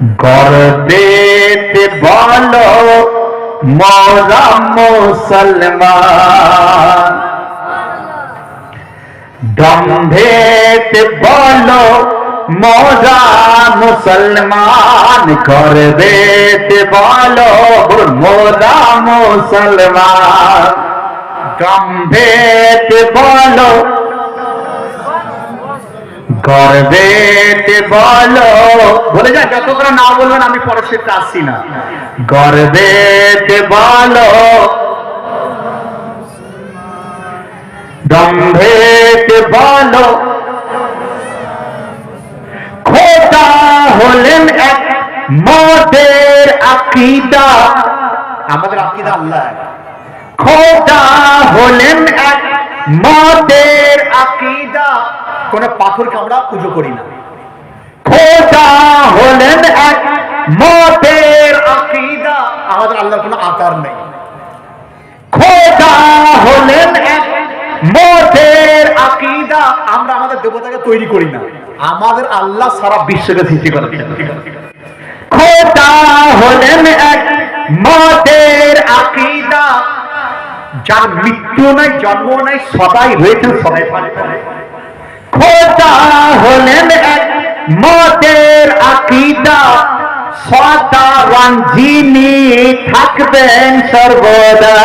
গর্বেতে বলো মোরা মুসলমান। দম্ভেতে বলো মোরা মুসলমান। গর্বেতে বলো মোরা মুসলমান। দম্ভেতে বলো গর্বেতে বলো। বলে যা যত করে না বলবেন, আমি পরের সেটা আসছি না। গর্বেতে বলো। দম্ভেতে বলো। খোদা হলেন এক মদের আকিদা। আমাদের আকিদা আল্লাহ। খোদা হলেন এক মদের আকিদা। কোন পাথরকে আমরা পুজো করি না। খোদা হলেন এক মদের আকিদা। আমাদের আল্লাহর কোনো আকার নেই। খোদা হলেন এক আকিদা। আমরা আমাদের দেবতাকে তৈরি করি না। আমাদের আল্লাহ সারা বিশ্বকে সৃষ্টি করেছেন খোদা হলেন এক মদের আকিদা। যার মৃত্যু নাই জন্ম নাই সদাই রয়েছেন সদাই থাকবেন। খোদা হলেন এক মদের আকিদা। সদা রঞ্জিনী থাকবেন সর্বদা।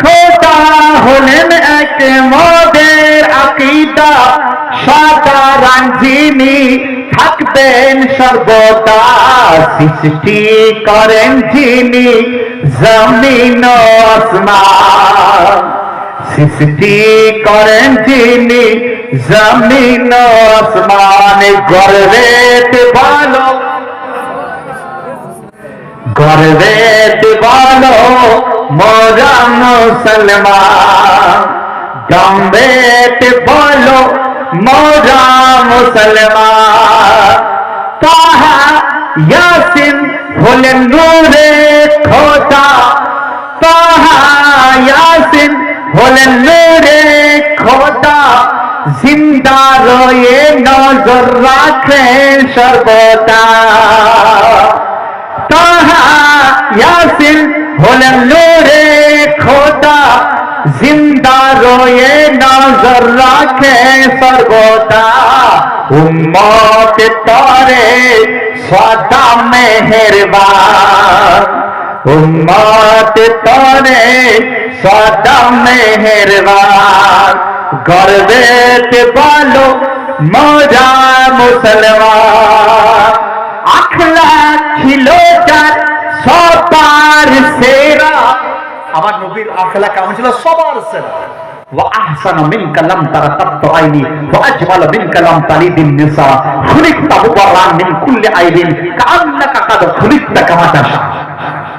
খোদা হলেন এক মদের আকিদা। সদা রঞ্জিনী থাকবেন সর্বদা। সৃষ্টি করেন যিনি জমিন আসমান। সৃষ্টি করেন যিনি জমিন ও আসমান গর্বেতে বলো গর্বেতে বলো মোরা মুসলমান গম্বেতে বলো মোরা মুসলমান তাহা ইয়াসিন হলেন নূরে হলেন নূরে খোদা, জিন্দা রয়ে নজর রাখেন সর্বদা। তাহা ইয়াসিন হলেন নূরে খোদা, জিন্দা রয়ে নজর রাখে সর্বদা। উম্মত তরে সদা মেহেরবান। উম্মত তরে সদা মেহেরবান গর্বেতে বলো মোরা মুসলমান আখলা ছিল যার সবার সেরা আমার নবীর আখলা কেমন ছিল সবার সেরা وأحسن منك لم تر قط عيني وأجمل منك لم تلد النساء خلقت مبرا من كل عيب كأنك قد خلقت كما تشاء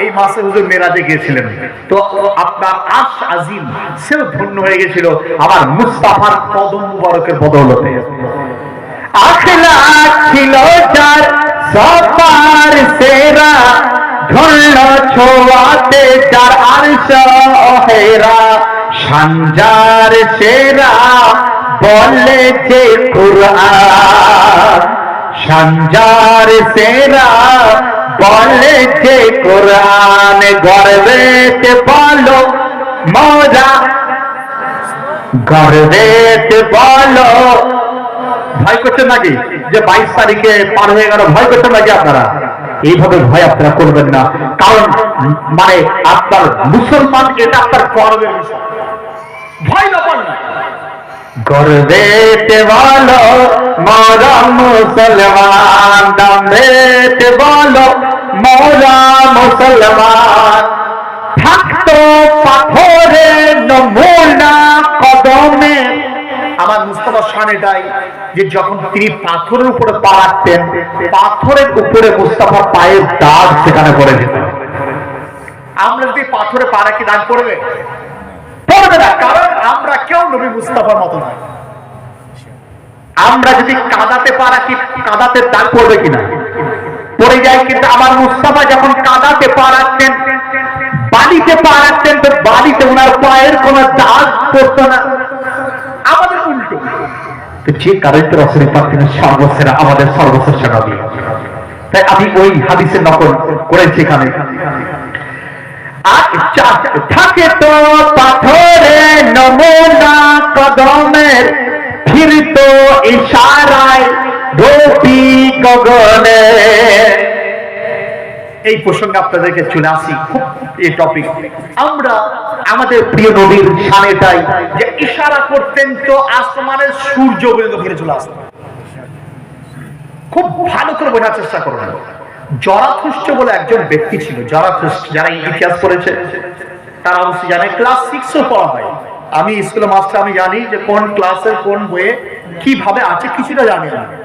এই মাসে হুজুর মেরাজে গিয়েছিলেন। তো আপনার আশ আজিম, সেও ধন্য হয়ে গেছিল। আমার মুস্তাফার কদম মুবারকের বদৌলতে। আখলা ছিল যার সবার সেরা, ধন্য ছোয়াতে যার আরশ হেরা সঞ্জার সেরা বলে যে কুরআন। সঞ্জার সেরা বলে যে কোরআন গর্বেতে বলো, মজা। গর্বেতে বলো। ভয় করছেন নাকি? যে বাইশ তারিখে পার হয়ে গেল, ভয় করছেন নাকি আপনারা? এইভাবে ভয় আপনারা করবেন না। কারণ মানে আপনার মুসলমান, এটা আপনার গর্বের বিষয়। ভয় ব্যাপার গর্বেতে বলো মোরা মুসলমান দমেতে বলো মোরা মুসলমান। থাকতো পাথরে নমুনা কদমে। আমার মুস্তফা শান এটাই যে যখন তিনি পাথরের উপরে পা রাখতেন, পাথরের উপরে মুস্তফার পায়ের দাগ সেখানে পড়ে যেত। আমরা যদি পাথরে পা রাখি, দাগ পড়বে? পড়বে না, কারণ আমরা কেউ নবী মুস্তাফার মতো নয়। আমরা যদি কাদাতে পা রাখি কাদাতে দাগ পড়বে কিনা? পড়ে যায় কিন্তু আমার মুস্তাফা যখন কাদাতে পা রাখতেন বালিতে পা রাখতেন তো বালিতে ওনার পায়ের কোন দাগ পড়তো না। আমাদের উল্টো। যে কারণে রসুল পাক তিনি সর্বসেরা আমাদের সর্বশ্রেষ্ঠ নবী। তাই আমি ওই হাদিসের নকল করেছি এখানে। থাকে তো পাথরে নমুনা কদমের ফিরত ইশারায় রবি গগনে। এই প্রসঙ্গে আপনাদেরকে চলে আসি খুব এই টপিক আমরা আমাদের প্রিয় নবীর সানেটাই যে ইশারা করতেন তো আসমানের সূর্য পর্যন্ত ফিরে চলে আসতো খুব ভালো করে বোঝার চেষ্টা করবেন জরাথুষ্ট বলে একজন ব্যক্তি ছিল জরাথুষ্ট যারা ইতিহাস পড়েছে। তারা অবশ্যই জানে, ক্লাস সিক্সও পড়া হয়। আমি স্কুলে মাস্টার, আমি জানি যে কোন ক্লাসের কোন বইয়ে কীভাবে আছে, কিছুটা জানি আমি।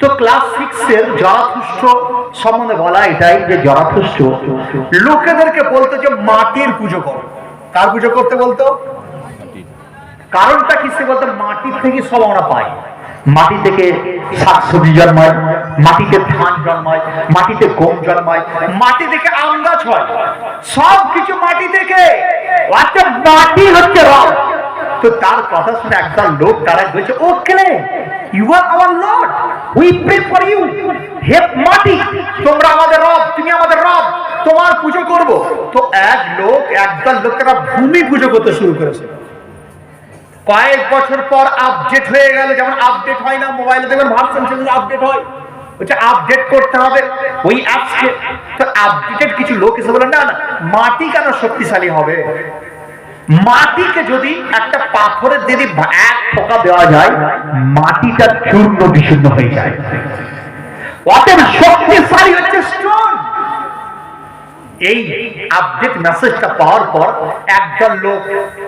তো ক্লাস সিক্সের জরাথুষ্ট সম্বন্ধে বলা এটাই যে জরাথুষ্ট লোকেদেরকে বলতো যে মাটির পুজো করো। কার পুজো করতে বলতো? কারণটা কি সে বলতো? মাটির থেকে সব আমরা পাই। মাটি থেকে শাকসবজি জন্মায়, মাটিতে ধান জন্মায়, মাটিতে গম জন্মায়, মাটি থেকে আম গাছ হয়। সব কিছু মাটি থেকে। অর্থাৎ মাটি হচ্ছে তো তার কথা শুনে একটা লোক তারা বলছে ওকে you are our lord we pray for you হে মাটি, তোমরা আমাদের রব, তুমি আমাদের রব। তোমার পুজো করব। তো এক লোক, একদল লোকেরা ভূমি পুজো করতে শুরু করেছে। কয়েক বছর পর আপডেট হয়ে গেল। যেমন আপডেট হয় না মোবাইলে দেখবেন ভার্সন চেঞ্জ আপডেট হয়। আপডেট করতে হবে। ওই অ্যাপসকে তো আপডেটেড কিছু লোক এসে বলে না মাটি কেন শক্তিশালী হবে? মাটিকে যদি একটা পাথরের যদি এক ফোকা দেওয়া যায়, মাটিটা চূর্ণ বিচূর্ণ হয়ে যায়। অতএব শক্তিশালী হচ্ছে স্টোন এই আপডেট মেসেজটা পাওয়ার পর একদল লোক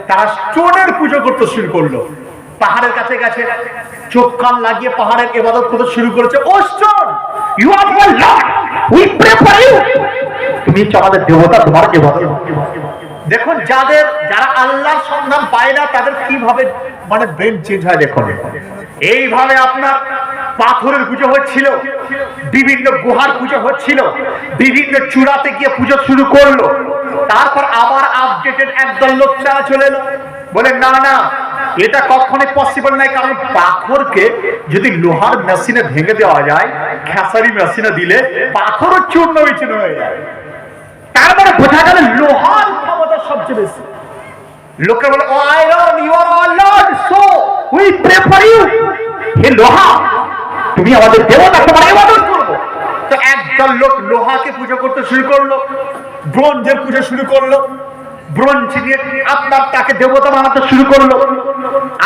তারা স্টোনের পুজো করতে শুরু করল। পাহাড়ের কাছে গেছে, চোখ কান লাগিয়ে পাহাড়ের ইবাদত করতে শুরু করেছে। O stone you are lord we pray for you তুমি হচ্ছে আমাদের দেবতা, তোমার ইবাদত। দেখুন, যাদের, যারা আল্লাহর সন্ধান পায় না, তাদের কীভাবে মানে ব্রেন চেঞ্জ হয় দেখুন। এইভাবে আপনার পাথরের পুজো হচ্ছিল, বিভিন্ন গুহার পুজো হচ্ছিল, বিভিন্ন চূড়াতে গিয়ে পুজো শুরু করল। তারপর আবার আপডেটেড একদল লোক চারা চলে এলো। বলে, না না, এটা কখনোই পসিবল নাই কারণ পাথরকে যদি লোহার মেশিনে ভেঙে দেওয়া যায়, খেসারি মেশিনে দিলে পাথরও চূর্ণ বিচূর্ণ হয়ে যায়। তার মানে বোঝা গেল লোহার ক্ষমতা সবচেয়ে বেশি। লোকে বলে O iron you are our lord so we pray for you হে লোহা তুমি আমাদের দেবতা তোমার ইবাদত করব। তো একদল লোক লোহাকে পুজো করতে শুরু করল ব্রোঞ্জের পুজো শুরু করল। ব্রোঞ্জ নিয়ে আপনার তাকে দেবতা বানাতে শুরু করল।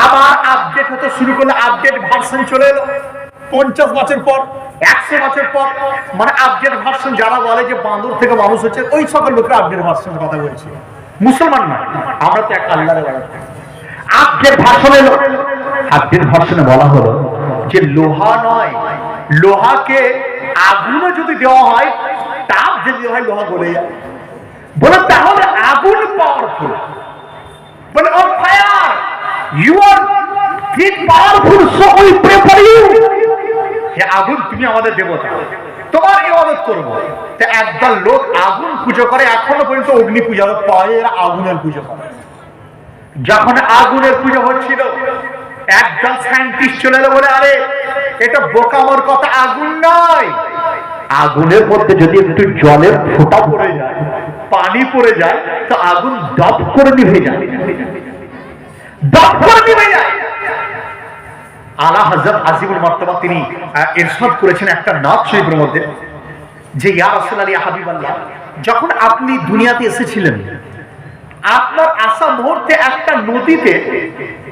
আবার আপডেট হতে শুরু করল আপডেট ভার্সন চলে এলো। পঞ্চাশ বছর পর একশো বছর পর মানে আপডেট ভার্সন যারা বলে যে বান্দর থেকে মানুষ হচ্ছে ওই সকল লোকের আপডেট ভার্সনের কথা বলছি। মুসলমান নয় আমরা তো এক আল্লাহরে আপডেট ভার্সন এলো। আপডেট ভার্সনে বলা হলো যে লোহা নয়, লোহাকে আগুনও যদি দেওয়া হয়, তাপ যদি হয়, লোহা গলে যায়। বলে, তাহলে আগুন পাওয়ারফুল বলে O fire you are powerful so we pray for you হে আগুন তুমি আমাদের দেবতা। তোমার ইবাদত করব। একদল লোক আগুন পুজো করে, এখনও পর্যন্ত অগ্নি পূজা পায় আগুনের পুজো করে। যখন আগুনের পুজো হচ্ছিল একদল সায়েন্টিস্ট চলে এলো বলে আরে এটা বোকামোর কথা আগুন নয়। আগুনের মধ্যে যদি একটু জলের ফোঁটা পড়ে যায় পানি পড়ে যায় তো আগুন দপ করে নিভে আলা হজরত আজিমুল মর্তবা তিনি আহ, ইরশাদ করেছেন একটা নাথ শরীফের মধ্যে যে ইয়া রাসূল আলী হাবিবাল্লাহ যখন আপনি দুনিয়াতে এসেছিলেন আপনার আসা মুহূর্তে একটা নদীতে,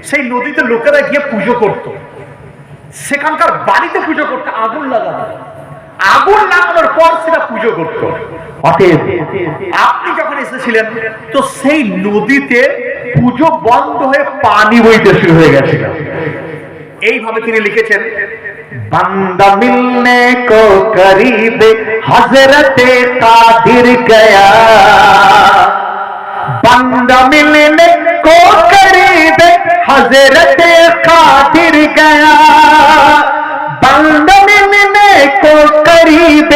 সেই নদীতে লোকেরা গিয়ে পুজো করত। সেখানকার বাড়িতে পুজো করতে, আগুন লাগানো। আগুন লাগানোর পর সেটা পুজো করত। আপনি যখন এসেছিলেন, তো সেই নদীতে পুজো বন্ধ হয়ে পানি বইতে শুরু হয়ে গেছিল এইভাবে তিনি লিখেছেন বান্দা মিলনে কো করিবে হজরতে কাদির গয়া। بندہ ملنے کو قریب حضرت خاطر گیا۔ بندہ ملنے کو قریب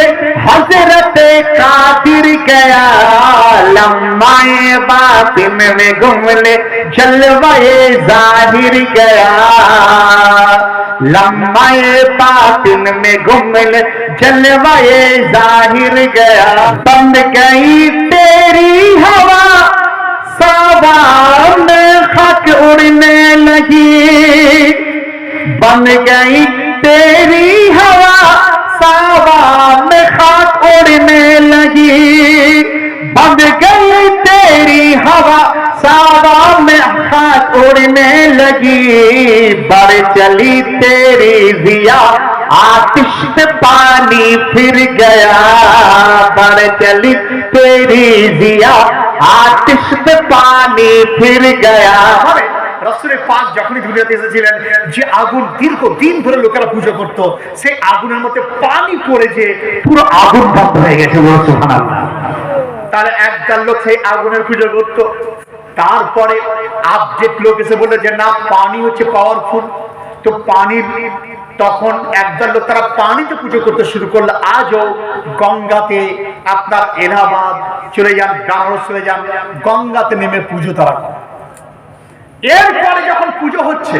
حضرت خاطر گیا۔ لمائے باطن میں گملے جلوے ظاہر گیا۔ لمائے باطن میں گملے جلوے ظاہر گیا۔ بند گئی تیری ہوا۔ ہوا میں خط اڑنے لگی۔ بن گئی تیری ہوا ساوا میں خاک اڑنے لگی۔ بن گئی में खाक उड़ने लगी बढ़ चली तेरी जिया आतिश में पानी फिर गया बढ़ चली तेरी जिया আতিশ মে পানি ফির গয়া মানে রসুলের পাক যখনই দুনিয়াতে এসেছিলেন যে আগুন দীর্ঘ দিন ধরে লোকেরা পুজো করত সেই আগুনের মধ্যে পানি পড়ে যে পুরো আগুন বন্ধ হয়ে গেছে বলে সুবহানাল্লাহ তাহলে একদল লোক সেই আগুনের পুজো করত তারপরে আপডেট লোক এসে বলল যে, না, পানি হচ্ছে পাওয়ারফুল তো পানির তখন একদল লোক তারা পানিতে পুজো করতে শুরু করল। আজও গঙ্গাতে আপনার এলাহাবাদ চলে যান বেনারস চলে যান, গঙ্গাতে নেমে পুজো তারা এরপরে যখন পুজো হচ্ছে,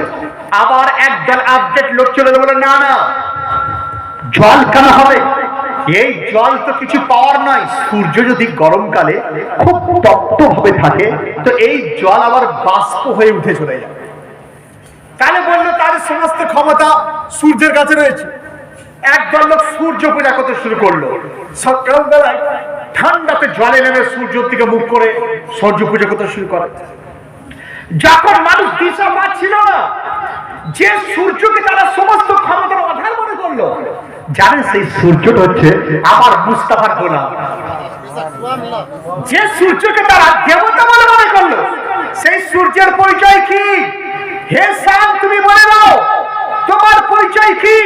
আবার একদল আপডেট লোক চলে বলে, না না জল কেন হবে। এই জল তো কিছু পাওয়ার নয়, সূর্য যদি গরমকালে খুব তপ্ত ভাবে থাকে, তো এই জল আবার বাষ্প হয়ে উঠে চলে যায়। তাহলে বলল তাদের সমস্ত ক্ষমতা সূর্যের কাছে রয়েছে। একদল লোক সূর্য পূজা করতে শুরু করল। সকালবেলায় ঠান্ডাতে জলে নেমে সূর্যের দিকে মুখ করে সূর্য পূজা করতে শুরু করে। যখন মানুষ দিশা পাচ্ছিল না, যে সূর্যকে তারা সমস্ত ক্ষমতার আধার মনে জানেন সেই সূর্যটা হচ্ছে আমার মুস্তাফার গোলাম। যে সূর্যকে তারা দেবতা বলে মনে করল, সেই সূর্যের পরিচয় কি? হে সান, তুমি বলে দাও, তোমার পরিচয় কি?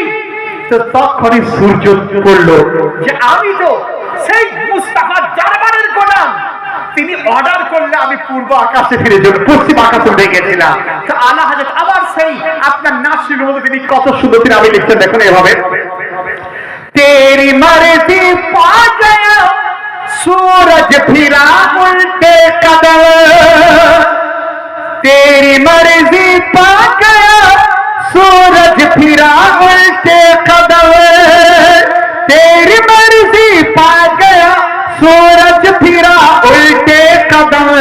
তো তখনই সূর্য বলল যে, আমি তো সেই মুস্তাফা জারবারের গোলাম। তিনি অর্ডার করলে আমি পূর্ব আকাশে ফিরে যাব, পশ্চিম আকাশে উঠে গেছিলাম। তো আল্লাহ হাজরত আবার সেই আপনার নাসির মধ্যে তিনি কত সুন্দর তিনি আমি লিখছেন, দেখুন এভাবে। تیری مرضی پا گیا۔ سورج پھرا الٹے قدر تیری مرضی پا گیا۔ سورج پھرا الٹے قدم۔ تیری مرضی پا گیا۔ سورج پھرا الٹے قدم۔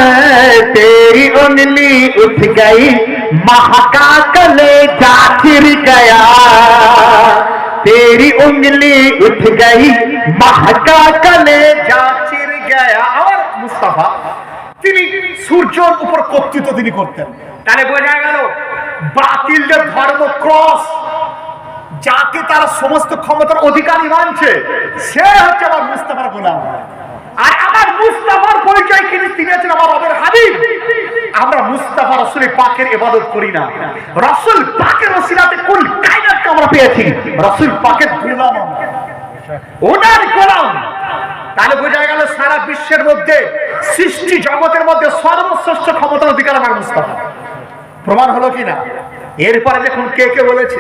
تیری انگلی اٹھ گئی۔ مہکا کلے جا گر گیا۔ तेरी उंगली उठ गई महका कले जा চির গয়া আমার মুস্তাফা তিনি সূর্যের উপর কর্তৃত্ব তিনি করতেন তাহলে বোঝা গেল বাতিলদের ধর্ম ক্রস যাকে তারা সমস্ত ক্ষমতার অধিকারী মানছে সে হচ্ছে আমার মুস্তাফার গোলাম আর আমার মুস্তাফার পরিচয় কিন্তু তিনি আছেন আমার রবের হাবিব আমরা মুস্তাফা রসুলের পাকের ইবাদত করি না রসুল পাকের ওসিলাতে কোন কায়নাতকে আমরা পেয়েছি। রসুল গোলাম ওনার গোলাম। তাহলে বোঝা গেল সারা বিশ্বের মধ্যে সৃষ্টি জগতের মধ্যে সর্বশ্রেষ্ঠ ক্ষমতার অধিকার আমার মুস্তাফা। প্রমাণ হলো কিনা? এরপরে দেখুন কে কে বলেছে।